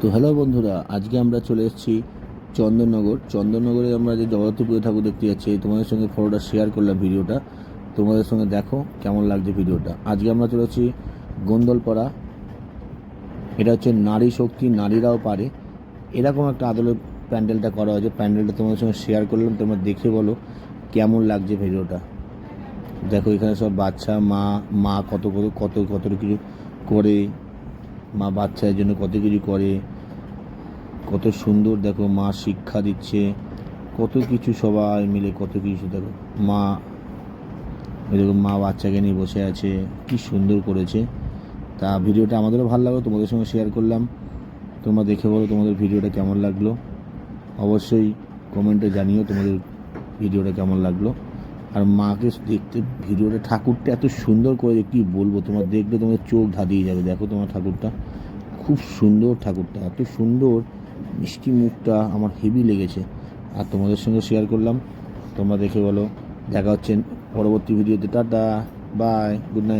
তো হ্যালো বন্ধুরা, আজকে আমরা চলে এসেছি চন্দননগর। চন্দননগরে আমরা যে জগদ্ধাত্রী ঠাকুর দেখতে যাচ্ছি, তোমাদের সঙ্গে ফটোটা শেয়ার করলাম ভিডিওটা। তোমাদের সঙ্গে দেখো কেমন লাগছে ভিডিওটা। আজকে আমরা চলে এসেছি গোন্দলপাড়া। এটা হচ্ছে নারী শক্তি, নারীরাও পারে। এরকম একটা আদলের প্যান্ডেলটা করা হয়েছে। প্যান্ডেলটা তোমাদের সঙ্গে শেয়ার করলাম, তোমরা দেখে বলো কেমন লাগছে ভিডিওটা। দেখো এখানে সব বাচ্চা, মা মা কত কত কত কত কিছু করে মা বাচ্চার জন্য কত কিছু করে, কত সুন্দর দেখো মা শিক্ষা দিচ্ছে, কত কিছু সবাই মিলে কত কিছু দেখো। মা এরকম মা বাচ্চাকে নিয়ে বসে আছে, কি সুন্দর করেছে। তা ভিডিওটা আমাদেরও ভালো লাগল, তোমাদের সঙ্গে শেয়ার করলাম। তোমরা দেখে বলো তোমাদের ভিডিওটা কেমন লাগল। অবশ্যই কমেন্টে জানিও তোমাদের ভিডিওটা কেমন লাগল। আর মাকে দেখতে ভিডিওটা ঠাকুরটা এত সুন্দর করে কি বলব, তোমার দেখবে তোমার চোখ ধাঁধিয়ে যাবে। দেখো তোমার ঠাকুরটা, খুব সুন্দর ঠাকুরটা, এত সুন্দর। মিষ্টি মুখটা আমার হেভি লেগেছে। আর তোমাদের সঙ্গে শেয়ার করলাম। তোমরা দেখে বলো। দেখা হচ্ছে পরবর্তী ভিডিওতে টাটা বাই গুড নাইট